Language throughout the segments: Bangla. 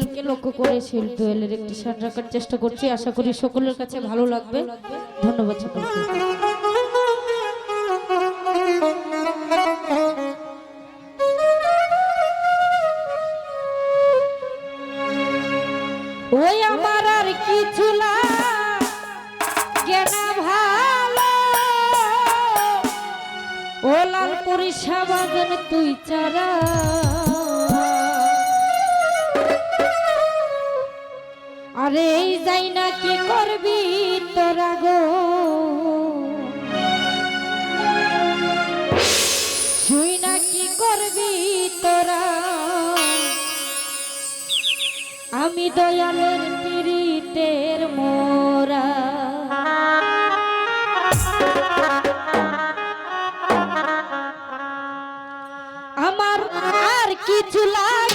দোয়েলকে লক্ষ্য করে সেই দোয়েলের একটি শান রাখার চেষ্টা করছি। আশা করি সকলের কাছে ভালো লাগবে। ধন্যবাদ সকলকে। ওই আমার আর কিছু না। ভালো। ও লাল তুই চারা। আরে যাই না কি করবি তোরা গো? শুই না কি করবি তোরা? আমি দয়ালের পীড়িতের মোরা। আমার আর কিছু লাগে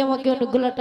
আমাকে অনেকগুলো